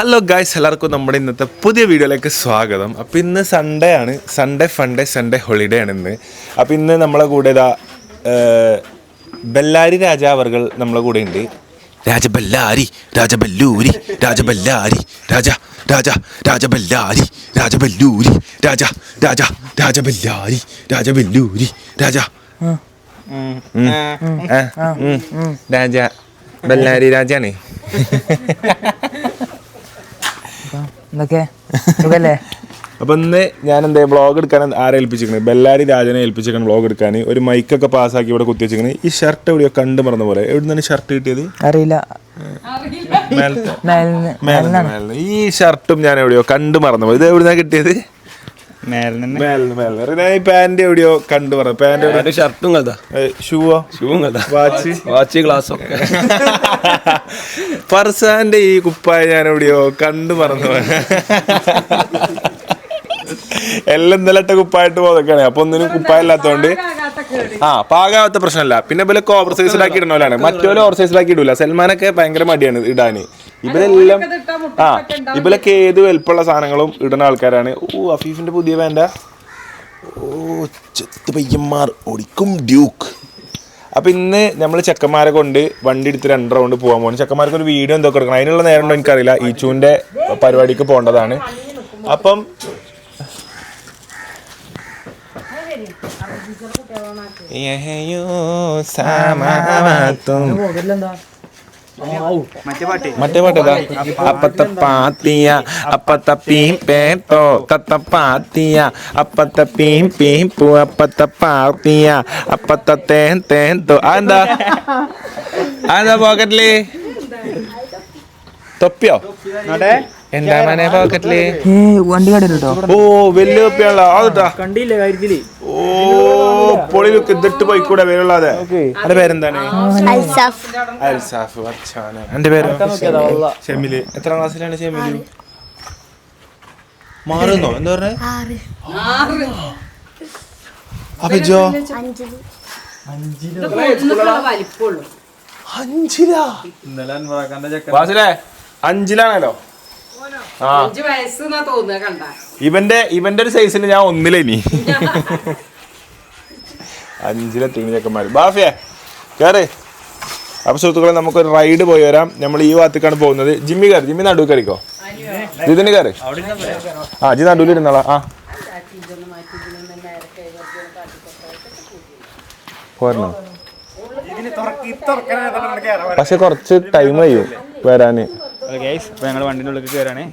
Hello guys എല്ലാവർക്കും നമ്മുടെ ഇന്നത്തെ പുതിയ വീഡിയോയിലേക്ക് സ്വാഗതം. അപ്പം ഇന്ന് സൺഡേ ആണ്. സൺഡേ ഫൺഡേ സൺഡേ ഹോളിഡേ ആണ് ഇന്ന്. അപ്പം ഇന്ന് നമ്മളെ കൂടെ ഇതാ ബെല്ലാരി രാജാവർകൾ നമ്മളെ കൂടെ ഉണ്ട് രാജബല്ലാരി രാജബല്ലൂരി രാജബല്ലാരി രാജ രാജ രാജബല്ലാരി രാജബല്ലൂരി രാജ രാജ രാജബല്ലാരി രാജബല്ലൂരി രാജ. രാജ ബല്ലാരി രാജാണ് എന്തൊക്കെ? സുഖല്ലേ? അപ്പൊ ഇന്ന് ഞാൻ എന്താ ബ്ലോഗ് എടുക്കാൻ ആരെ ഏൽപ്പിച്ചിരിക്കുന്നത് ബെല്ലാരി രാജനെ ഏൽപ്പിച്ചിരിക്കണം ബ്ലോഗ് എടുക്കാൻ. ഒരു മൈക്കൊക്കെ പാസ്സാക്കി ഇവിടെ കുത്തി വെച്ചിരിക്കുന്നത് ഈ ഷർട്ട് എവിടെയോ കണ്ടു മറന്ന പോലെ. എവിടെ നിന്നാണ് ഷർട്ട് കിട്ടിയത്? അറിയില്ല. ഈ ഷർട്ടും ഞാൻ എവിടെയോ കണ്ടു മറന്നു പോലെ. ഇത് എവിടുന്നാ കിട്ടിയത്. ഞാൻ ഈ പാന്റ് എവിടെയോ കണ്ടു പറ പാന്റ് ഷർട്ടും കഥാ ഷൂവോ? ഷൂവും കഥാ വാച്ച്? വാച്ച് ഗ്ലാസ് ഒക്കെ. ഫർസാന്റെ ഈ കുപ്പായ ഞാൻ എവിടെയോ കണ്ടു മറന്നു. എല്ലാം നിലട്ട കുപ്പായിട്ട് പോകാണ് അപ്പൊ ഒന്നിനും കുപ്പായ ഇല്ലാത്തോണ്ട് ആ പാകാവാത്ത പ്രശ്നമല്ല. പിന്നെ ഇവലെ ഓവർ സൈസിലാക്കി ഇടണോലാണ് മറ്റോലും ഓവർ സൈസിലാക്കി ഇടൂല. സൽമാനൊക്കെ ഭയങ്കര മടിയാണ് ഇടാന്. ഇവരെല്ലാം ആ ഇവരൊക്കെ ഏത് വലുപ്പമുള്ള സാധനങ്ങളും ഇടുന്ന ആൾക്കാരാണ്. ഓ അഫീഫിന്റെ പുതിയ വേണ്ട ഓ ചെത്ത് പയ്യന്മാർ ഓടിക്കും ഡ്യൂക്ക്. അപ്പൊ ഇന്ന് നമ്മൾ ചെക്കന്മാരെ കൊണ്ട് വണ്ടി എടുത്ത് രണ്ട് റൗണ്ട് പോകാൻ പോകുന്നു ചെക്കന്മാർക്ക് ഒരു വീഡിയോ എന്തൊക്കെ എടുക്കണം അതിനുള്ള നേരം ഉണ്ടോ എനിക്കറിയില്ല. ഈച്ചുവിന്റെ പരിപാടിക്ക് പോകേണ്ടതാണ്. അപ്പം യഹയോ സമാവാത്തും. മറ്റേ പാട്ടേതാ അപ്പത്തെ പാത്തിയ അപ്പത്തെ പീം പേട്ടോ തത്ത പാത്തിയ അപ്പത്തെ പീം പീം പൂ അപ്പത്തെ പാത്തിയ അപ്പത്തെ തേൻ തേൻ തോ. അതെന്താ? അതെന്താ പോക്കറ്റിൽ തൊപ്പിയോ? എന്താ മനെ പോക്കറ്റിൽ വണ്ടി കേട്ടോ ഓ വലിയ കുപ്പിയാണല്ലോ അതാ കണ്ടില്ലേ കാര്യത്തിൽ? ഓ പൊളി ലുക്ക് ഇതിട്ട് പോയിക്കൂടെ പേരുള്ളതെ. എന്റെ പേരെന്താണ്? അൽസാഫ്. എന്റെ പേര്? ഷെമിൽ എത്ര ക്ലാസ്സിലാണ് ഷെമിൽ മാറുന്നോ? എന്താ പറഞ്ഞേ? അപ്പൊ ജോ അഞ്ചിലാണല്ലോ. ആ. അഞ്ച് വയസ്സെന്നാ തോന്നുക കണ്ട. ഇവന്റെ ഇവന്റെ ഒരു സൈസിന് ഞാൻ ഒന്നിലേനി. അഞ്ചിലെ ചെക്കന്മാർ ബാഫിയെ കേറ്. അപ്പൊ സുഹൃത്തുക്കളെ നമുക്കൊരു റൈഡ് പോയി വരാം. നമ്മൾ ഈ ഭാഗത്തേക്കാണ് പോകുന്നത്. ജിമ്മി കയറി ജിമ്മി നടുവ് കയറിക്കോ? ജിതിന് കയറി ആ ജി നടുവിൽ ഇരുന്നാളാ. ആ. പോരണോ? പക്ഷെ കുറച്ച് ടൈം കഴിയും വരാന്. ഞങ്ങൾ വണ്ടിന്റെ ഉള്ളിൽ കയറാണേ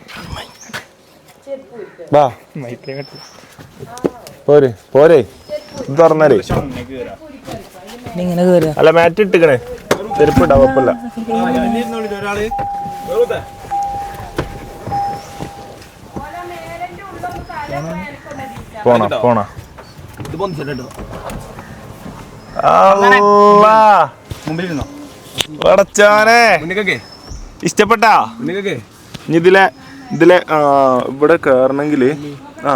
വാ പോരെ പോരെ. തുറന്നാലേ. അല്ല മാറ്റ് ഇട്ടിക്കണേ. ചെരുപ്പ് ഇടാ കുഴപ്പമില്ല. പോണ പോണ? മുമ്പിലിരുന്നോ? അടച്ചാനേ മുന്നിക്കൊക്കെ. ഇഷ്ടപ്പെട്ടാ? ഇതിലെ ഇതിലെ ഇവിടെ കേറണമെങ്കിൽ ആ.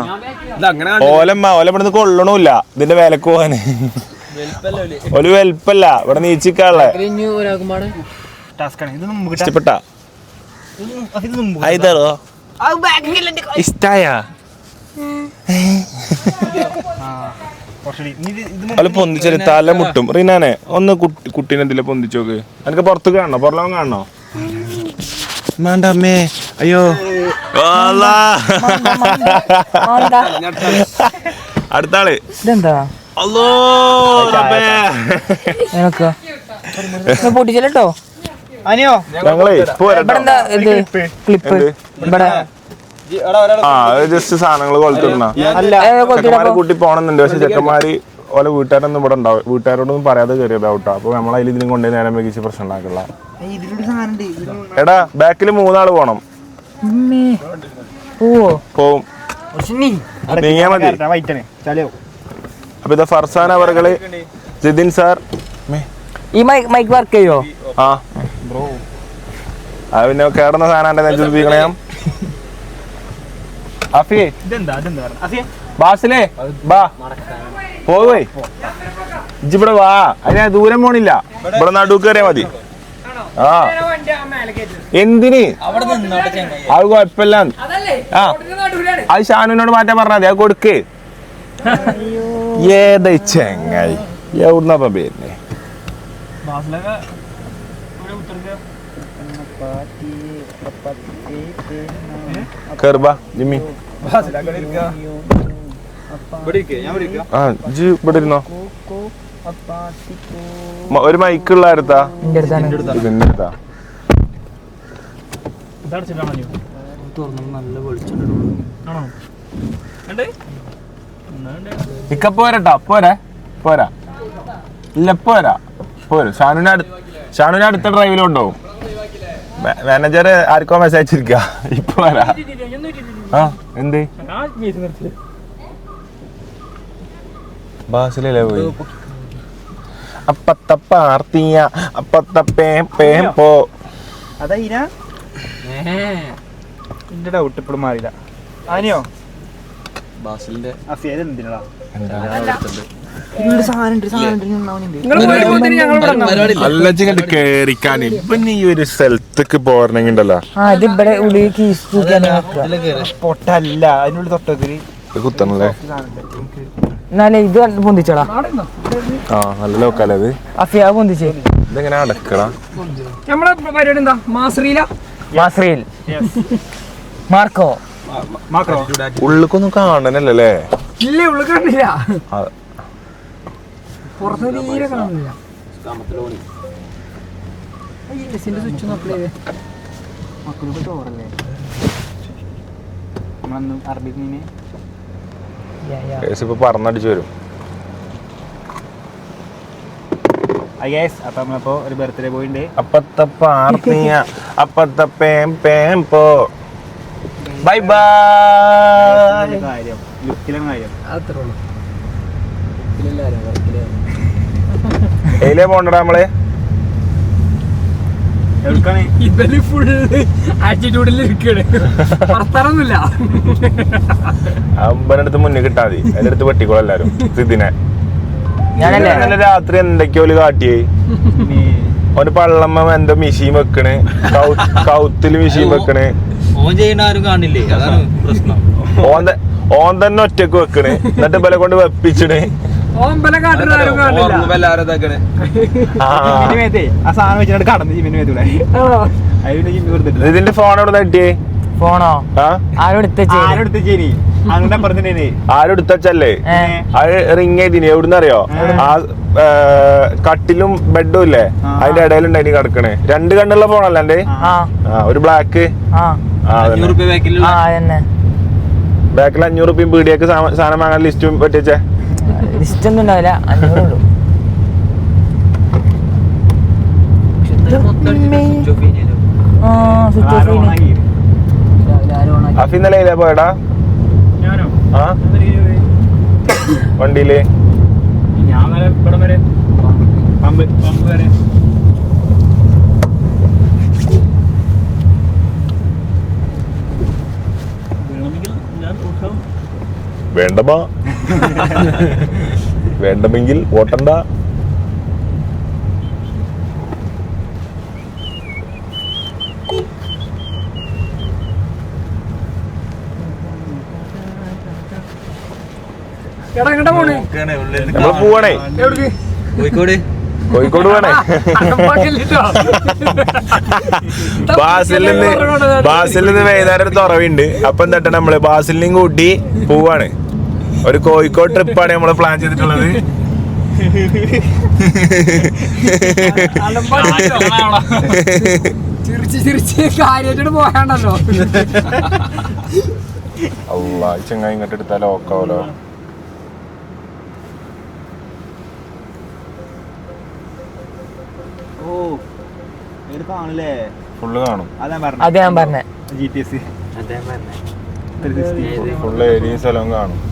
ഓലമ്മ ഓല ഇവിടുന്ന് കൊള്ളണമില്ല ഇതിന്റെ വിലക്ക് പോവാന്. ഒരു വെൽപ്പല്ല ഇവിടെ നീച്ചിക്കാളെ ഇഷ്ടപ്പെട്ട ഇത് മുമ്പ് ഇഷ്ടപ്പെട്ടാ? ഇത് മുമ്പ് ഐതറോ ഇഷ്ടായ അല്ല തല മുട്ടും. റീനാനെ ഒന്ന് കുട്ടി കുട്ടീനെ ഇതിലെ പൊന്തിച്ചോക്ക്. എനിക്ക് പുറത്ത് കാണണോ? പുറലോകം കാണണോ? വേണ്ട അമ്മേ. അയ്യോ. അടുത്ത ആൾ ഇതെന്താ? അല്ലോ പൊട്ടിച്ചല്ലോ അനിയോ? ഞങ്ങളേ ക്ലിപ്പ് ഇവിടെ ആ ജസ്റ്റ് സാധനങ്ങൾ കൊളുത്തിടണ. അല്ല ചെക്കന്മാരെ കൂട്ടി പോണെന്നുണ്ട്. പക്ഷെ ചെക്കന്മാര് ഓലെ വീട്ടുകാരൊന്നും ഇവിടെ ഉണ്ടാവും വീട്ടുകാരോടൊന്നും പറയാതെ കയറിയതാവട്ടോ അപ്പൊ നമ്മൾ അതിൽ ഇതിനും കൊണ്ടേ നേരം വൈകിച്ച് പ്രശ്നം ഉണ്ടാക്കില്ല എടാ ബാക്കിൽ മൂന്നാൾ പോണം. പോവോ? നീങ്ങിയാ മതി. അപ്പൊ ഇത് ഫർസാൻ അവർകൾ ജിതിൻ സാർ. ഈ മൈക്ക് മൈക്ക് വർക്ക് ചെയ്യോ? ആ. അത് പിന്നെ കേടുന്ന സാധനം നെഞ്ചുപ്പിക്കണേ ഞാൻ അഫിയെ. ബാസിലേ ബാ. പോവേ. ഇജ്ജ് ഇവിടെ വാ. അതിന് ദൂരം പോണില്ല. ഇവിടെ നടുക്ക് കയറിയാ മതി. ആ. എന്തിന്? അത് കുഴപ്പമില്ല. ആ. അത് ഷാനുവിനോട് മാറ്റാൻ പറഞ്ഞാൽ മതി. അത് കൊടുക്ക്. ഏത ചെങ്ങായി. എവിടുന്നപ്പ ഉത്തരക്ക് കേറുബ ജിമ്മി. ആ ജി ഇവിടെ ഇരുന്നോ? ഒരു മൈക്കുള്ള ഇതിന്റെ അടുത്താ. ഉണ്ട് ഇക്ക പോരട്ടാ പോരാ പോരാ. ഇല്ല പോരാ പോരും. ഷാനുവിനെ അടുത്ത് ഷാനുവിനെ അടുത്ത ഡ്രൈവിലുണ്ടോ മാനേജർ ആർക്കോ മെസ്സേജ് അയച്ചിരിക്ക. ഇപ്പൊ വരാ. ആ എന്ത്? ബാസിലല്ലേ പോയി? അപ്പത്ത പാർത്തിയ അപ്പത്ത പേം പേം പോ. അതാ ഇന എന്റെ ഡൗട്ട് ഇപ്പോഴും മാറിയില്ല. ആനിയോ? ബാസിലിന്റെ. അല്ലച്ചിങ്ങട്ട് കേറിക്കാൻ. ഇപ്പം ഈ ഒരു സ്ഥലത്തേക്ക് പോരണെങ്കി ഉണ്ടല്ലോ ആ ഇത് ഇവിടെ പൊട്ടല്ല അതിനുള്ളിൽ തൊട്ടതിൽ കുത്തണല്ലേ? എന്നാലേ ഇത് പൊന്തിച്ചടാ. ആ നല്ല ലോക്കാലേ ഇത്. അഫിയ പൊന്തിച്ചേ. ഇതെങ്ങനെ അടക്കടാ നമ്മളെ പരിപാടി എന്താ? മാസ്രീല? മാസ്രിയിൽ മാർക്കോ. ഉള്ളിക്കൊന്നും കാണണല്ലേ ഇല്ല ഉള്ളു കണ്ടില്ല ആ, പുറത്ത് തീരെ കാണുന്നില്ല. സ്വിച്ച് ചെയ്തേ. മക്കളൊക്കെ ചോറല്ലേ? നമ്മളന്ന് അറബിക് മീനെ കേസ് ഇപ്പൊ പറന്നടിച്ചു വരും. യെസ് അപ്പൊ നമ്മളിപ്പോ ഒരു ബർത്ത്ഡേ പോയിണ്ട് അപ്പത്ത പാർത്തിയ അപ്പത്ത പേം പേം പോ. ബൈ ബൈ കാര്യം. ലുക്കിലും കാര്യം. അത്രേ ഉള്ളൂ. എയിലേ പോണ്ടടാ നമ്മളെ. ഇവർ ഫുള്ള് ആറ്റിറ്റ്യൂഡിൽ ഇരിക്കണ്. മുന്നേ മുന്നിൽ കിട്ടാ മതി. അതിന്റെ അടുത്ത് വെട്ടിക്കോളൂ എല്ലാരും. സിദ്ദിനെ. ഞാനല്ലേ? രാത്രി എന്തൊക്കെയോ കാട്ടിയേ. ഓന് പള്ളമ്മ എന്തോ മിഷീൻ വെക്കണ്. കൗ- കൗത്തിൽ മിഷീൻ വെക്കണ്. ഓൻ ചെയ്യണ ആരും കാണില്ലേ? അതാണ് പ്രശ്നം. ഓൻ ഓൻ തന്നെ ഒറ്റയ്ക്ക് വെക്കണ്. എന്നിട്ട് ഇവലെ കൊണ്ട് വെപ്പിച്ചിണ്. ഇതിന്റെ ഫോൺ എവിടെ ഫോണോ ആ. ആരും എടുത്ത ആരും എടുത്ത് ചേരി അങ്ങനെ പറഞ്ഞിട്ടേ ആരും എടുത്തച്ചല്ലേ? ഏ. അത് റിങ് ചെയ്തിനി എവിടുന്ന് അറിയോ? ആ കട്ടിലും ബെഡും ഇല്ലേ. അതിന്റെ ഇടയിലുണ്ടായി കിടക്കണേ. രണ്ട് കണ്ണുള്ള ഫോണല്ല എന്റെ ഒരു ബ്ലാക്ക് ബാക്കിൽ അഞ്ഞൂറ് റുപ്യം പീടിയൊക്കെ സാധനം വാങ്ങാൻ ലിസ്റ്റും പറ്റിച്ചേ ലിസ്റ്റ് ഒന്നും ഉണ്ടാവില്ല. അഞ്ഞൂറേ ഉള്ളൂ. അഫി ഇന്നലെ ഇല്ലേ പോയടാ? ഞാനോ? ആ? വണ്ടിയിൽ. ഞാൻ വരെ ഇവിടെ വരെ പമ്പ് പമ്പ് വരെ. വേണമെങ്കിൽ ഞാൻ കൂട്ടാം വേണ്ടമാ വേണ്ടമെങ്കിൽ ഓട്ടണ്ട നമ്മൾ പോവാണേ. കോഴിക്കോട്? അലമ്പാക്കല്ലിട്ടോ. ബാസിൽ നിന്ന് ബാസിൽ നിന്ന് വൈകുന്നേരം തുറവിണ്ട്. അപ്പൊ എന്താട്ടെ നമ്മൾ നിന്ന് കൂട്ടി പോവാണ്. ഒരു കോഴിക്കോട് ട്രിപ്പാണ് നമ്മൾ പ്ലാൻ ചെയ്തിട്ടുള്ളത്. ചിരിച്ച് ചിരിച്ച് കാര്യമായിട്ട് ഈ ഇങ്ങോട്ട് എടുത്താലോ ഓക്കാവലോ ഓ ഇത് കാണില്ലേ ഫുള്ള് കാണും. അതാ അത് ഞാൻ പറഞ്ഞേ. G P S full area സ്ഥലവും കാണും. നമ്മൾ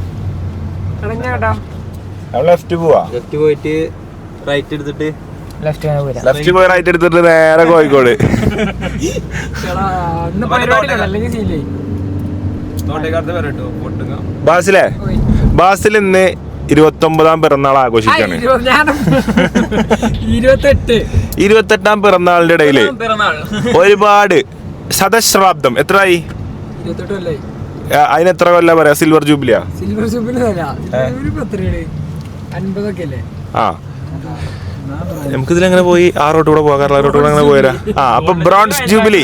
ലെഫ്റ്റ് പോവാ. ലെഫ്റ്റ് പോയിട്ട് റൈറ്റ് എടുത്തിട്ട്. ലെഫ്റ്റ് പോയി റൈറ്റ് എടുത്തിട്ട് നേരെ കോഴിക്കോട്. ബാസിലെ. ബാസിൽ ഇന്ന് ഇരുപത്തി ഒമ്പതാം പിറന്നാൾ ആഘോഷിക്കാണ്. ഇരുപത്തെട്ട്. പിറന്നാളിന്റെ ഇടയിൽ പിറന്നാൾ. ഒരുപാട് ശതശ്രാബ്ദം എത്രയായി? അതിന് എത്ര കൊല്ല പറയാ? സിൽവർ ജൂബിലിയാ സിൽവർ ജൂബിലി അൻപതൊക്കെ അല്ലേ? ആ. നമുക്ക് ഇതിലെങ്ങനെ പോയി ആ റോട്ട് കൂടെ പോകാം. ആ റോട്ട് കൂടെ അങ്ങനെ പോയരാ ആ അപ്പൊ ബ്രോൺസ് ജൂബിലി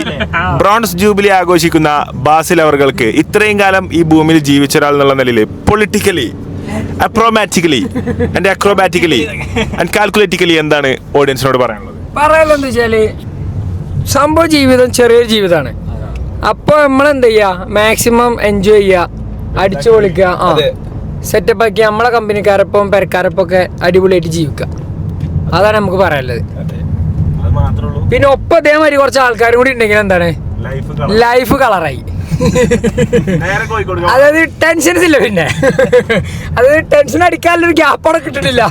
ബ്രോൺസ് ജൂബിലി ആഘോഷിക്കുന്ന ബാസിൽ അവർക്ക് ഇത്രയും കാലം ഈ ഭൂമിയിൽ ജീവിച്ച ഒരാൾ എന്നുള്ള നിലയിൽ politically aromatically and acrobatically and calculatically എന്താണ് ഓഡിയൻസിനോട് പറയാനുള്ളത്? പറയാനുള്ളത് വെച്ചാൽ സംഭവ ജീവിതം ചെറിയൊരു ജീവിതമാണ്. അപ്പൊ നമ്മൾ എന്ത് ചെയ്യാ. മാക്സിമം എൻജോയ് ചെയ്യുക അടിച്ചു പൊളിക്കുക. ആ. സെറ്റപ്പ് ആക്കി നമ്മളെ കമ്പനിക്കാരപ്പം പെരക്കാരപ്പം ഒക്കെ അടിപൊളിയായിട്ട് ജീവിക്കുക. അതാണ് നമുക്ക് പറയാനുള്ളത്. പിന്നെ ഒപ്പം അതേമാതിരി കുറച്ച് ആൾക്കാരും കൂടി ഉണ്ടെങ്കിൽ എന്താണ്? ലൈഫ് കളറായി അതായത് ടെൻഷൻസ് ഇല്ല പിന്നെ? അതായത് ടെൻഷൻ അടിക്കാനുള്ള ഒരു ഗ്യാപ്പ് അവിടെ കിട്ടിട്ടില്ല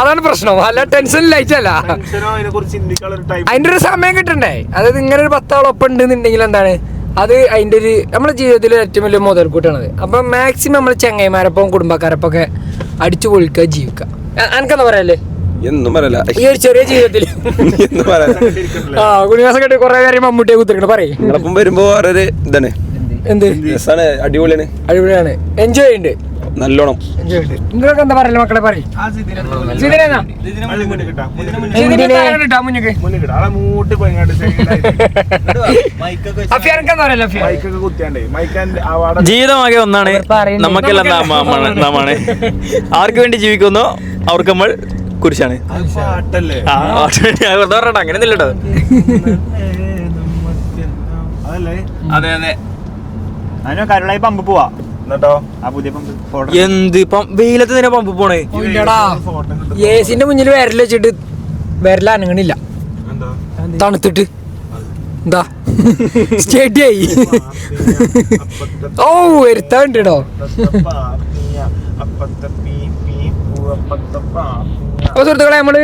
അതാണ് പ്രശ്നം. അല്ല ടെൻഷൻ ലൈറ്റല്ല ടൈപ്പ് അതിന്റെ ഒരു സമയം കിട്ടണ്ടേ? അതായത് ഇങ്ങനെ ഒരു പത്താളൊപ്പം ഉണ്ടെന്നുണ്ടെങ്കിൽ എന്താണ്? അത് അതിന്റെ ഒരു നമ്മുടെ ജീവിതത്തിലെ ഏറ്റവും വലിയ മുതൽക്കൂട്ടാണത്. അപ്പൊ മാക്സിമം നമ്മൾ ചെങ്ങൈമാരൊപ്പം കുടുംബക്കാരപ്പൊക്കെ അടിച്ചു പൊളിക്കുക ജീവിക്കുക. എനിക്കെന്താ പറയല്ലേ എന്നും പറയല ഈ ഒരു ചെറിയ ജീവിതത്തിൽ. എന്ന് പറയല ആ കുടിവാസം കേട്ട് കുറെ കാര്യം മമ്മൂട്ടിയെ കുത്തിരിക്കണം പറയും. നിങ്ങളപ്പം വരുമ്പോ വേറൊരു ഇതാണ്. എന്ത്? രസാണ് അടിപൊളിയാണ്. അടിപൊളിയാണ്. എൻജോയ് നല്ലോണം. എൻജോയ് ഉണ്ട്. എന്താ പറയല്ലേ മക്കളെ പറയും. മുന്നിക്ക്. ജീവിതമാകെ ഒന്നാണ്. നമുക്കെല്ലാം നാമാണ് നാമാണ്. ആർക്ക് വേണ്ടി ജീവിക്കുന്നോ? അവർക്ക് നമ്മൾ കുരിശാണ്. അങ്ങനെ അതല്ലേ? അതെ അതെ. അതിന് കരുളായി പമ്പ് പോവാ. എന്നിട്ടോ? ആ പുതിയ പമ്പ് ഫോട്ടോ എന്ത് വെയിലത്ത് തന്നെ പമ്പ് പോണേ? ഏസിന്റെ മുന്നിൽ വിരൽ വെച്ചിട്ട് വിരൽ അനങ്ങണില്ല. എന്താ? തണുത്തിട്ട്. എന്താ? സ്റ്റേഡിയായി ഓ വരുത്താണ്ട് കേട്ടോ അപ്പൊ സുഹൃത്തുക്കളെ നമ്മൾ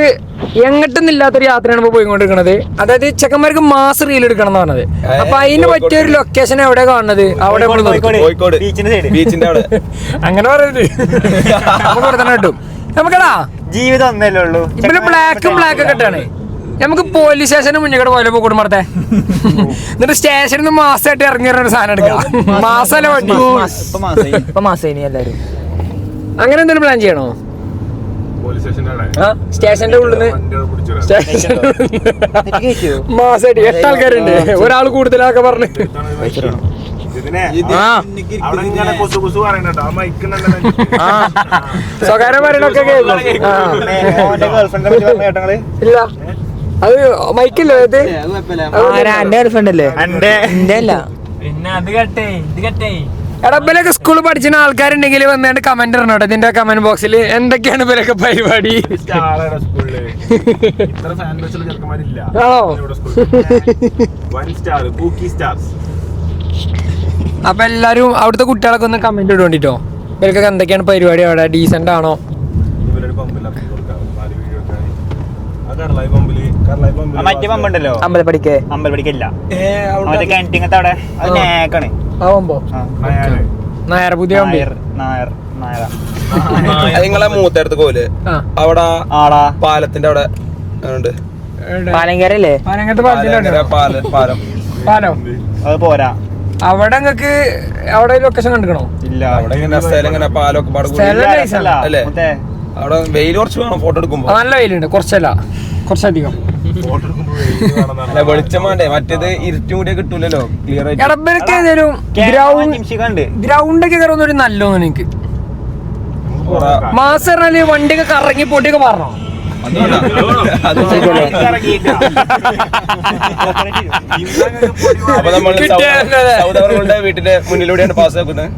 എങ്ങട്ടും ഇല്ലാത്തൊരു യാത്രയാണ് ഇപ്പൊ പോയിക്കൊണ്ടിരിക്കണത്. അതായത് ചെക്കന്മാർക്ക് മാസ് റീൽ എടുക്കണം എന്ന് പറഞ്ഞത് അപ്പൊ അതിന് പറ്റിയ ഒരു ലൊക്കേഷൻ എവിടെ കാണുന്നത്? അവിടെ നമ്മൾ നിർത്തും. ബീച്ചിന്റെ സൈഡ് ബീച്ചിന്റെ അവിടെ. അങ്ങനെ പറയരുത്. നമുക്ക് ഇവിടെ തന്നെ കിട്ടും. നമുക്കടാ ജീവിതം ഒന്നല്ലേ ഉള്ളൂ. ഇവിടെ ബ്ലാക്കും ബ്ലാക്ക് ഒക്കെ ഇട്ടാണ്. നമുക്ക് പോലീസ് സ്റ്റേഷന് മുന്നിൽ പോലെ പോകും മടത്തെ എന്നിട്ട് സ്റ്റേഷനിൽ നിന്ന് മാസമായിട്ട് ഇറങ്ങി വരുന്ന ഒരു സാധനം എടുക്കാം. മാസല്ല വണ്ടി അങ്ങനെ എന്തെങ്കിലും പ്ലാൻ ചെയ്യണോ? സ്റ്റേഷന്റെ ഉള്ളിൽ നിന്ന് മാസമായിട്ട് എട്ട് ആൾക്കാരുണ്ട്. ഒരാൾ കൂടുതലൊക്കെ പറഞ്ഞു. സ്വകാര്യം പറയണൊക്കെ ഇല്ല. അത് മൈക്കില്ല ഇത് എന്റെ ഗേൾഫ്രണ്ട് അല്ലേ? എന്റെ എന്റെ അല്ല. പിന്നെ അത് കേട്ടേ ഇത് കേട്ടേ. എടാ ഇവലൊക്കെ സ്കൂളിൽ പഠിച്ചിരുന്ന ആൾക്കാരുണ്ടെങ്കിൽ വന്നിട്ട് കമന്റ് ഇടണം കേട്ടോ. ഇതിന്റെ കമന്റ് ബോക്സിൽ എന്തൊക്കെയാണ് ഇവരൊക്കെ പരിപാടി? ആണോ? അപ്പൊ എല്ലാരും അവിടുത്തെ കുട്ടികളൊക്കെ ഒന്ന് കമന്റ് ഇടുകൊണ്ടിട്ടോ ഇവർക്കൊക്കെ എന്തൊക്കെയാണ് പരിപാടി അവിടെ? ഡീസന്റ് ആണോ? പമ്പിൽ മറ്റേ അമ്പലപ്പടിക്ക്. അമ്പലപ്പടിക്കല്ല. മറ്റേ അവിടെ. അത്. നേക്കാണ്. ആവുമ്പോ. നായർ പുതിയ നായർ നിങ്ങളെ മൂത്തടുത്ത് കോൽ അവിടെ ആടാ. പാലത്തിന്റെ അവിടെ ഉണ്ട്. പാലങ്കരല്ലേ? പാലം പാലം. അത് പോരാ. അവിടെ നിങ്ങക്ക് അവിടെ ലൊക്കേഷൻ കണ്ടിക്കണോ ഇല്ല. അവിടെ ഇങ്ങനെ സ്ഥലം ഇങ്ങനെ പാലൊക്കെ അവിടെ വെയിൽ കുറച്ച് വേണം ഫോട്ടോ എടുക്കുമ്പോ. നല്ല വെയിലുണ്ട് കുറച്ചല്ല. കുറച്ചധികം. ഫോട്ടോ എടുക്കുമ്പോ അല്ല വെളിച്ചം വേണ്ടേ? മറ്റേത് ഇരുട്ടും കൂടിയ കിട്ടൂലല്ലോ. ക്ലിയർ ആയിട്ട്. എടബനക്ക് ഗ്രൗണ്ട് ഗ്രൗണ്ട് ഒക്കെ കയറുന്ന ഒരു നല്ലോന്ന് എനിക്ക്. മാസം പറഞ്ഞാൽ വണ്ടിയൊക്കെ കറങ്ങി പൊട്ടിയൊക്കെ പറഞ്ഞോ? അപ്പൊ നമ്മൾ? സൗദി വീട്ടിന്റെ മുന്നിലൂടെയാണ് പാസ് ആക്കുന്നത്.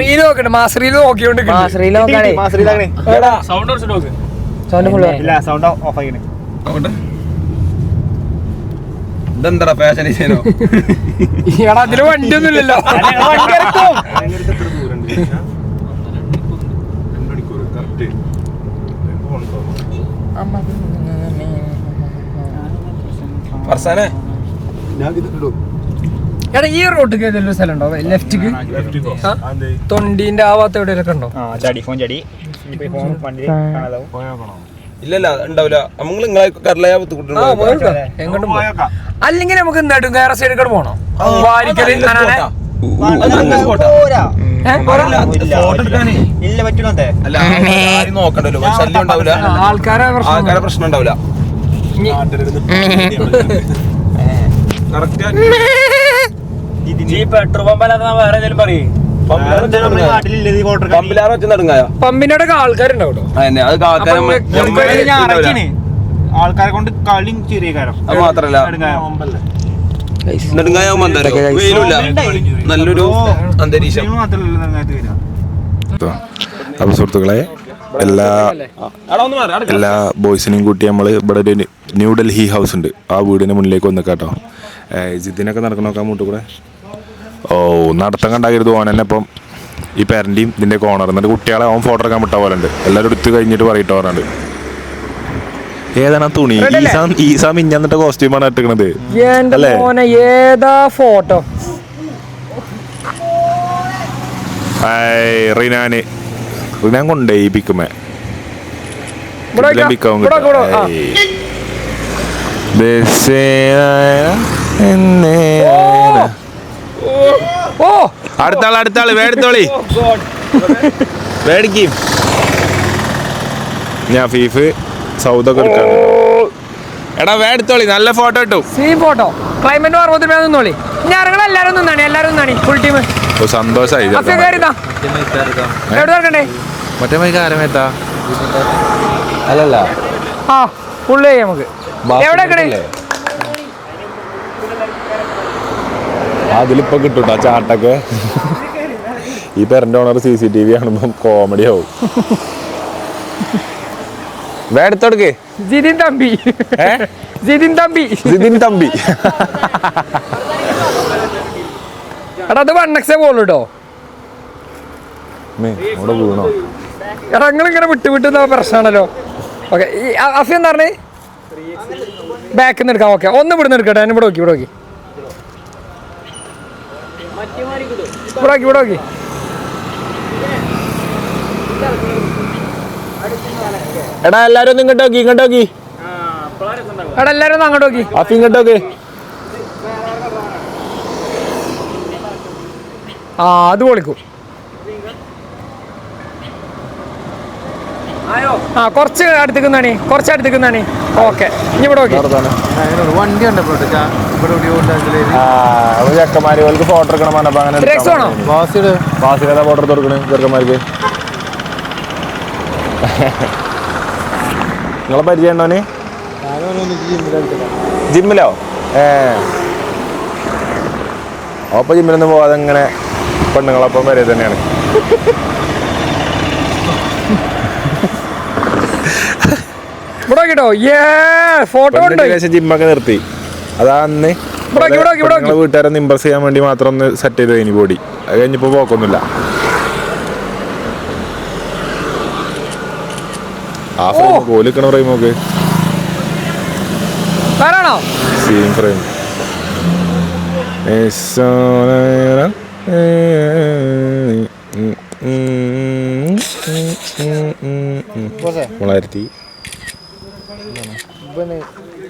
റീൽ നോക്കണ്ട മാസ് റീൽ നോക്കിയോണ്ട് റീൽ നോക്കാണേ. സൗണ്ട് കുറച്ച് നോക്ക് ഇല്ല സൗണ്ട് ഓഫ് ഫാഷൻ ഡിസൈനോ എടാ അതിൽ വണ്ടിയൊന്നും ഇല്ലല്ലോ എടാ ഈ റോട്ടിക്ക് ഏതെങ്കിലും സ്ഥലം ഉണ്ടോ ലെഫ്റ്റിക്ക് തൊണ്ടീന്റെ ആ ഭാഗത്ത് എവിടെയൊക്കെ ഉണ്ടോ ആ ചടി ഫോൺ ചടി ഇല്ലല്ല ഉണ്ടാവില്ല നമ്മൾ നിങ്ങളെ കരളയാ. എങ്ങോട്ടും അല്ലെങ്കിൽ നമുക്ക് നെടുങ്കയറ സൈഡ് കൂടെ പോണോ ആൾക്കാരെ പ്രശ്നം ആൾക്കാരെ പ്രശ്നം ഉണ്ടാവില്ല ഈ പെട്രോൾ പമ്പല്ലാതെ വേറെ എന്തെങ്കിലും പറയും പമ്പിലാറ് വെച്ച് നടുങ്ങായ? ആൾക്കാരുണ്ടാവും അത് ആൾക്കാരെ കൊണ്ട് കളി ചെറിയ കാരം അത് മാത്രല്ല. നെടുങ്ങായ നല്ലൊരു അന്തരീക്ഷം. അപ്പൊ സുഹൃത്തുക്കളെ എല്ലാ എല്ലാ ബോയ്സിനെയും കൂട്ടി നമ്മൾ ഇവിടെ ഒരു ന്യൂഡൽഹി ഹൗസ് ഉണ്ട്. ആ വീടിന് മുന്നിലേക്ക് വന്നിക്കാട്ടോ കേട്ടോ ജിത്തിനൊക്കെ നടക്കണ? നോക്കാൻ മൂട്ട് കൂടെ ഓ നടത്തം കണ്ടാകരുത് ഓൻ തന്നെ ഇപ്പം? ഈ പേരന്റെയും ഇതിന്റെ ഓണർ എന്നിട്ട് കുട്ടികളെ ഓൺ ഫോട്ടോ എടുക്കാൻ വിട്ട പോലെ ഉണ്ട്. എല്ലാവരും എടുത്ത് കഴിഞ്ഞിട്ട് പറയിട്ട് പറഞ്ഞിട്ട്. ഏതാണ് തുണി? ഈസാ ഈസാ മിഞ്ഞന്നിട്ട് കോസ്റ്റ്യൂമാണ് ഇട്ടിക്കണത്. അല്ലേ? ഏതാ ഫോട്ടോ റിനാന്. റിനാൻ കൊണ്ടേ ഈ പിക്കുമേ ഇവിടെ കിട്ടും. ഓ. അടുത്താൾ അടുത്താൾ വേടത്തോളി വേടിക്കും ഞാൻ ഫീഫ് സൗദൊക്കെ എടുക്കാണ്. എടാ വേടത്തോളി നല്ല ഫോട്ടോ ഇട്ടു. സീ ഫോട്ടോ ക്ലൈമറ്റ് അറുപത്തി രൂപ നിന്നോളി. ഞാൻ ഇറങ്ങണ എല്ലാരും നിന്നാണ് എല്ലാരും നിന്നാണ്. ഫുൾ ടീം ഓ, സന്തോഷായി. മറ്റേ മൈക്ക് ആരമേത്താ അല്ലല്ല ആ ഫുള്ള് ചെയ്യാം നമുക്ക്. എവിടെ ഇറക്കണേ അതിലിപ്പോ കിട്ടും ആ ചാട്ടൊക്കെ. ഈ പെരന്റെ owner C C T V കാണുമ്പം കോമഡി ആവും. വേടത്തോടുക്ക് ജിതിൻ തമ്പി. ജിതിൻ തമ്പി. ജിതിൻ തമ്പി. എടാ അത് വണ്ണക്സേ പോളൂ കേട്ടോ മേ, അവിടെ വീണോ? എടാ നിങ്ങൾ ഇങ്ങനെ വിട്ട് വിട്ട് പ്രശ്നമാണല്ലോ ഓക്കെ അഫി എന്താ പറഞ്ഞേ? ബാക്കിൽ നിന്ന് എടുക്കാം ഓക്കെ ഒന്ന് ഇവിടെ നിന്ന് എടുക്കട്ടെ എന്നെ ഇവിടെ നോക്കി ഇവിടെ നോക്കി. ഇവിടെ ഇവിടെ നോക്കി. എടാ എല്ലാരും ഒന്ന് ഇങ്ങോട്ട് നോക്കി ഇങ്ങോട്ട് നോക്കി. എടാ എല്ലാരും ഒന്ന് അങ്ങോട്ട് നോക്കി. അപ്പൊ ഇങ്ങോട്ട് നോക്കി. ആ അത് പൊളിക്കും. ആ കുറച്ച് അടുത്തേക്ക് നിന്നാണി. കുറച്ച് അടുത്തേക്ക് നിന്നാണി. ഓക്കെ. ഇനി ഇവിടെ നോക്കി. വണ്ടി ഫോട്ടോ എടുക്കണം പറഞ്ഞപ്പോ അങ്ങനെ ഫോട്ടോ എടുത്ത് കൊടുക്കണേ ചെറുക്കന്മാർക്ക് നിങ്ങളെ പരിചയം ഉണ്ടോന് ജിമ്മിലോ? ഏ. അപ്പൊ ജിമ്മിലൊന്നും പോവാതെ ഇങ്ങനെ പെണ്ണുങ്ങളൊപ്പം വരെ തന്നെയാണ്. നോക്കിട്ടോ ഏ ഫോട്ടോ ഉണ്ട്. ജിമ്മൊക്കെ നിർത്തി. അതാ അന്ന് വീട്ടുകാരെ ഇമ്പ്രസ് ചെയ്യാൻ വേണ്ടി മാത്രം ഒന്ന് സെറ്റ് ചെയ്ത് കഴിഞ്ഞു ബോഡി അത് കഴിഞ്ഞപ്പോ പോക്കൊന്നുമില്ല. ആ ഫ്രെയിം കോലിക്കണ ഫ്രെയിം നോക്ക്. സെയിം ഫ്രെയിം തൊള്ളായിരത്തി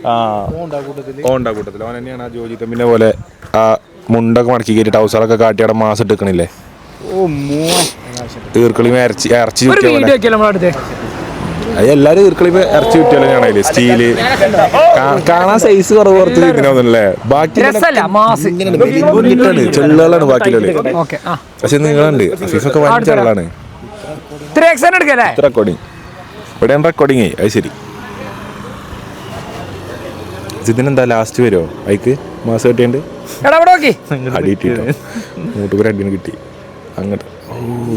ആ ഓണ്ട കൂട്ടത്തിൽ ഓൻ തന്നെയാണ് ആ ജോജി തമ്മിനെ പോലെ ആ മുണ്ടൊക്കെ മടക്കി കയറ്റി ടൗസറൊക്കെ കാട്ടി അവിടെ മാസം എടുക്കണില്ലേ ഓ മൂ. ഈർക്കളി ഇറച്ചി ഇറച്ചി അത് എല്ലാരും ഈർക്കളി ഇറച്ചി ചുറ്റിയാലും ഞാനതിൽ സ്റ്റീൽ. കാണാൻ സൈസ് കുറവ് കുറച്ച് ഇതിനൊന്നുമല്ലേ ബാക്കി മാസ്. ചെള്ളുകളാണ് ആ. പക്ഷെ നിങ്ങളുണ്ട്. വൻ അടുത്തരാ. ചെള്ളാണ് റെക്കോർഡിങ് ഇവിടെയാണ് റെക്കോർഡിങ് അത് ശരി. ഇതിനെന്താ ലാസ്റ്റ് വരുമോ അയക്ക് മാസം കിട്ടിയുണ്ട് അടി കിട്ടിട്ടോ മൂട്ടുകൂടെ അടിന് കിട്ടി. അങ്ങോട്ട്. ഓ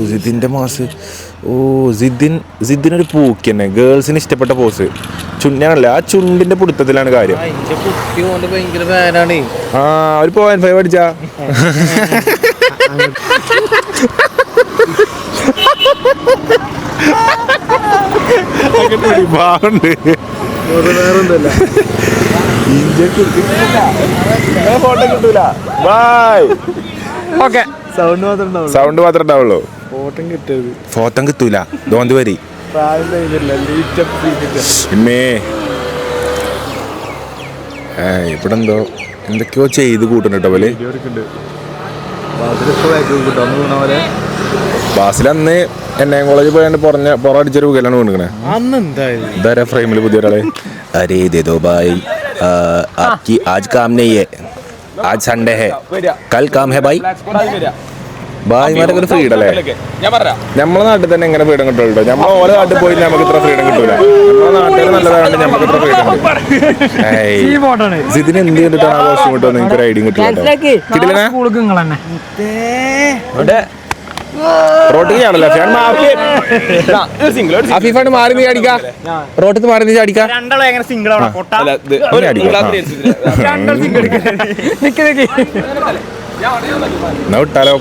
ജിതിന്റെ മാസ് ഓ ജിതിൻ ജിതിനൊരു പൂക്ക് തന്നെ ഗേൾസിന് ഇഷ്ടപ്പെട്ട പോസ് ചുണ്ടാണല്ല ആ ചുണ്ടിന്റെ പിടുത്തത്തിലാണ് കാര്യം. ആ ഒരു പോയിന്റ് ഫൈവ് അടിച്ചാ. ഭാഗമുണ്ട് ഫോട്ടോ ബൈ സൗണ്ട് മാത്രമേ സൗണ്ട് മാത്രമേ ഉണ്ടാവുള്ളൂ. കിട്ടൂല. ദോന്ത് വരി ഇവിടെ എന്തോ എന്തൊക്കെയോ ചെയ്ത് കൂട്ടുന്നുണ്ടോ പോലെ? ബാസിൽ അന്ന് എന്നെ കോളേജ് പോയാണ്ട് പുറഞ്ഞ പുറടിച്ചൊരു വീലാണ് കൊണ്ടുക്കണേ ഫ്രെയിമിൽ പുതിയ ഒരാളെ? അരേ ഇതേതോ ബായ് आपकी आज काम नहीं है आज संडे है कल काम है भाई ഭായിമാരൊക്കെ ഫ്രീഡം അല്ലേ ഞാൻ പറയാം നമ്മളെ നാട്ടിൽ തന്നെ എങ്ങനെ ഫ്രീഡം കിട്ടുള്ളൂ നമ്മൾ ഓരോ നാട്ടിൽ പോയി നമുക്ക് ഇത്ര ഫ്രീഡം കിട്ടൂല നമ്മളെ നാട്ടിൽ നല്ലതാണ്ട് നമുക്ക് ഇത്ര ഫ്രീഡം ഈ ഫോട്ടോ ആണ് ഇതിന് എന്ത് ചെയ്തിട്ടാണ് ആ കോസ്റ്റ്യൂം കിട്ടുമോ നിങ്ങൾക്ക് ഒരു ഐഡിയ കിട്ടില്ല കിട്ടില്ല അഫീഫാണ് മാറി നീ അടിക്കാ. റോട്ടിൽ മാറി നീ അടിക്കാ.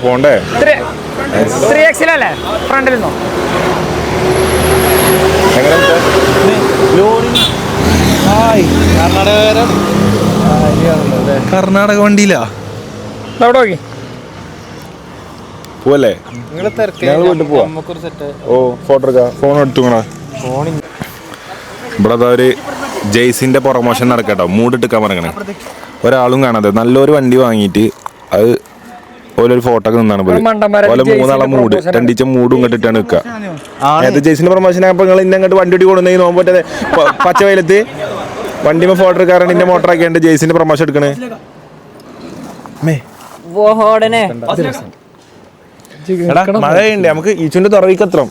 പോണ്ടേ? ത്രീ എക്സിലല്ലേ ഫ്രണ്ടിൽ നിന്നോ? എങ്ങനെ കർണാടക വണ്ടിയിലാ? അവിടെ നോക്കി? പോവല്ലേ? ഞങ്ങൾ വീട്ടിൽ പോവാം. നമുക്കൊരു സെറ്റ് ഓ ഫോട്ടോ എടുക്കാം. ഫോൺ എടുത്തു ഇവിടെ അതാ ഒരു ജെയ്സിന്റെ പ്രൊമോഷൻ നടക്കട്ടോ. മൂടിട്ടിക്കാൻ പറയണേ ഒരാളും കാണാതെ നല്ലൊരു വണ്ടി വാങ്ങിയിട്ട് അത് ഓലൊരു ഫോട്ടോ ഒക്കെ നിന്നാണ് ഓലെ ജെയ്സിന്റെ മൂന്നാളെ മൂട് രണ്ടീച്ച മൂടും ഇങ്ങോട്ടിട്ടാണ് നിൽക്കുക ഏത് ജെയ്സിന്റെ പ്രൊമോഷൻ ആയപ്പോൾ നിങ്ങൾ ഇന്ന് അങ്ങോട്ട് വണ്ടി ഇടി കൊണ്ടുവന്നു നോമ്പ് പറ്റാതെ പച്ച വെയിലത്ത്? വണ്ടിമേ ഫോട്ടോ എടുക്കാറാണ് ഇന്നെ മോട്ടർ ആക്കിയാണ്ട് ജെയ്സിന്റെ പ്രൊമോഷൻ എടുക്കണേ. മഴയുണ്ട്. നമുക്ക് ഈച്ചുന്റെ തുറവിക്ക് എത്രം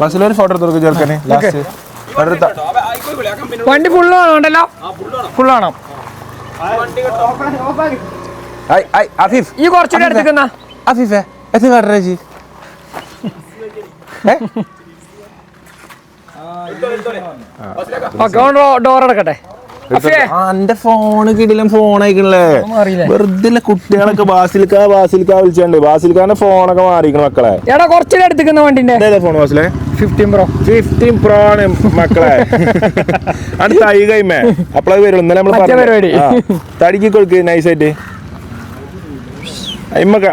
ബസ്സിലൊരു ഫോട്ടോ എടുത്തു ചേർക്കണേ ലാസ്റ്റ്. വണ്ടി ഫുള്ളാണോ ഫുള്ളാണോ ഉണ്ടല്ലോ. ഫുള്ള് വേണം. ആഫിഫ് ഈ കുറച്ചുകൂടി അടുത്തേക്കുന്ന ആഫിഫേ എത്ര കാട്ടറേജി ഓക്കെ ഡോർ അടക്കട്ടെ. എന്റെ ഫോണ് കിടിലും ഫോൺ അയക്കണല്ലേ? വെറുതെ കുട്ടികളൊക്കെ ബാസിൽക്ക ബാസിൽക്ക വിളിച്ചിട്ടുണ്ട് ബാസിൽക്കാന്റെ ഫോണൊക്കെ മാറിയിരിക്കണ മക്കളെ. എടാ കുറച്ചേ എടുത്തിരിക്കുന്ന വണ്ടിന്റെ. ഫോൺ ബാസിലെ? ഫിഫ്റ്റീൻ പ്രോ ഫിഫ്റ്റീൻ പ്രോ ആണ് മക്കളെ. അടുത്ത ഐ കൈമേ. അപ്പളത് വരുള്ളൂ. ഇന്നലെ നമ്മൾ പരിപാടി. തടിക്ക് കൊടുക്ക് നൈസായിട്ട്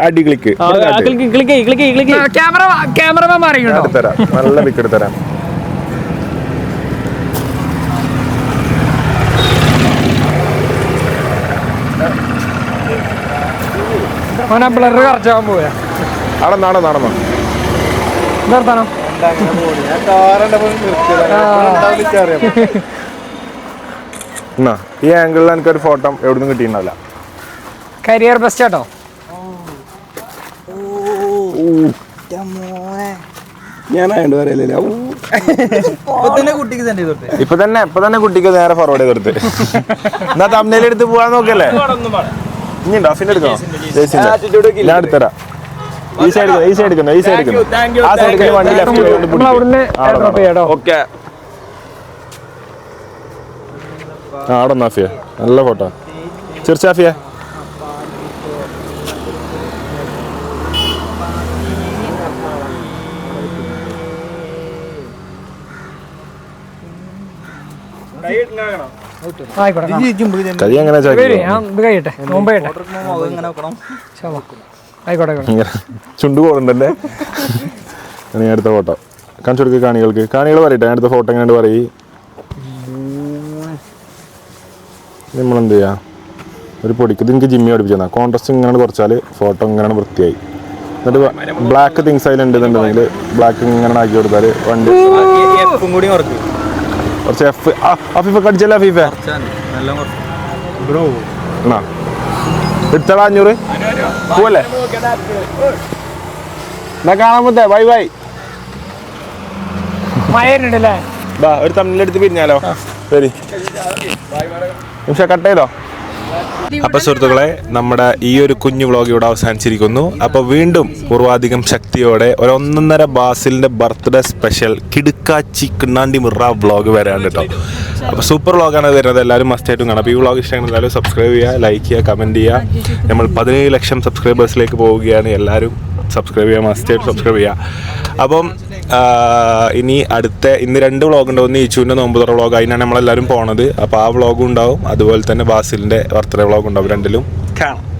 അടി click click click click click camera cameraman മാറിയിട്ടുണ്ടോ എടുത്തരാം നല്ല പിക്ക് എടുത്തരാം അവനെ ബ്ലർ കറച്ചാൻ പോയാ അവിടെ നാടോ നാടോ നിർത്താനോ എന്നാ ഈ ആംഗിളിൽ എനിക്കൊരു ഫോട്ടോ എവിടെ നിന്ന് കിട്ടിയിട്ടുണ്ടാവില്ല. കരിയർ ബെസ്റ്റ് ആട്ടോ. ഞാനായോണ്ട് ഇപ്പൊ തന്നെ ഇപ്പൊ തന്നെ കുട്ടിക്ക് നേരെ ഫോർവേഡ് ചെയ്തെടുത്ത്. എന്നാ തമ്മിലെടുത്ത് പോവാൻ നോക്കല്ലേ? ഇനി ഡഫിന്റെ എടുക്കണോ? ജേസിന്റെ ഞാൻ എടുത്തരാം. ഈ സൈഡ് ഈ സൈഡ് എടുക്കുന്നു ഈ സൈഡ് എടുക്കുന്നു ആ സൈഡ് വണ്ടി ലെഫ്റ്റ് നമ്മൾ അവിടുന്ന് ഡ്രോപ്പ് ചെയ്യാട്ടോ ഓക്കെ. ആ നാഫിയ നല്ല ഫോട്ടോ. ചെറുച്ചാഫിയ. കൈ എങ്ങനെ ഞാൻ ചുണ്ട് ഇനി അടുത്ത ഫോട്ടോ. കാണിച്ചു കൊടുക്കുക കാണികൾക്ക്. കാണികൾ പറയട്ടെ അടുത്ത ഫോട്ടോ എങ്ങനെ പറയ്. നമ്മളെന്ത് ചെയ്യാ? ഒരു പൊടിക്ക് ഇത് എനിക്ക് ജിമ്മി തന്നെ. കോൺട്രസ്റ്റ് ഇങ്ങനെ കുറച്ചാൽ ഫോട്ടോ ഇങ്ങനെ വൃത്തിയായി. എന്നിട്ട് ബ്ലാക്ക് തിങ്സ് അതിലുണ്ടെന്നുണ്ടെങ്കിൽ ബ്ലാക്ക് ഇങ്ങനെ ആക്കി കൊടുത്താൽ വണ്ടി കുറച്ച് എഫ് അഫീഫ കടിച്ചല്ലേ അഫീഫ ബ്രോ എന്നാ? എടുത്തടാ അഞ്ഞൂറ്. പോവല്ലേ? എന്നാ കാണാൻ മുത്തേ ബൈ ബൈ. മഴയുണ്ടല്ലേ? ബാ ഒരു തമ്മിലെടുത്ത് പിരിഞ്ഞാലോ? ശരി. നിമിഷം കട്ട് ചെയ്തോ? അപ്പൊ സുഹൃത്തുക്കളെ നമ്മുടെ ഈ ഒരു കുഞ്ഞു വ്ളോഗ് ഇവിടെ അവസാനിച്ചിരിക്കുന്നു. അപ്പൊ വീണ്ടും പൂർവാധികം ശക്തിയോടെ ഒരു ഒന്നൊന്നര ബാസിലിന്റെ ബർത്ത്ഡേ സ്പെഷ്യൽ കിടുക്കാച്ചി കിണ്ണാണ്ടി മിറ വ്ളോഗ് വരാണ്ട് കേട്ടോ. അപ്പൊ സൂപ്പർ വ്ളോഗാണ് വരുന്നത്. എല്ലാവരും മസ്റ്റായിട്ടും കാണാം. അപ്പോൾ ഈ വ്ളോഗ് ഇഷ്ടമാണ് എല്ലാവരും സബ്സ്ക്രൈബ് ചെയ്യുക ലൈക്ക് ചെയ്യുക കമന്റ് ചെയ്യുക. നമ്മൾ പതിനേഴ് ലക്ഷം സബ്സ്ക്രൈബേഴ്സിലേക്ക് പോവുകയാണ് എല്ലാവരും. സബ്സ്ക്രൈബ് ചെയ്യുക മസ്റ്റായിട്ട് സബ്സ്ക്രൈബ് ചെയ്യുക അപ്പം ഇനി അടുത്ത ഇന്ന് രണ്ട് വ്ളോഗ് ഉണ്ട് ഒന്ന് ഈച്ചുവിന്റെ നോമ്പ് തുറ വ്ളോഗ് അതിനാണ് നമ്മളെല്ലാവരും പോണത്. അപ്പോൾ ആ വ്ളോഗും ഉണ്ടാവും. അതുപോലെ തന്നെ ബാസിലിന്റെ ബർത്ത്ഡേ വ്ളോഗ് ഉണ്ടാവും രണ്ടിലും. കാണാം.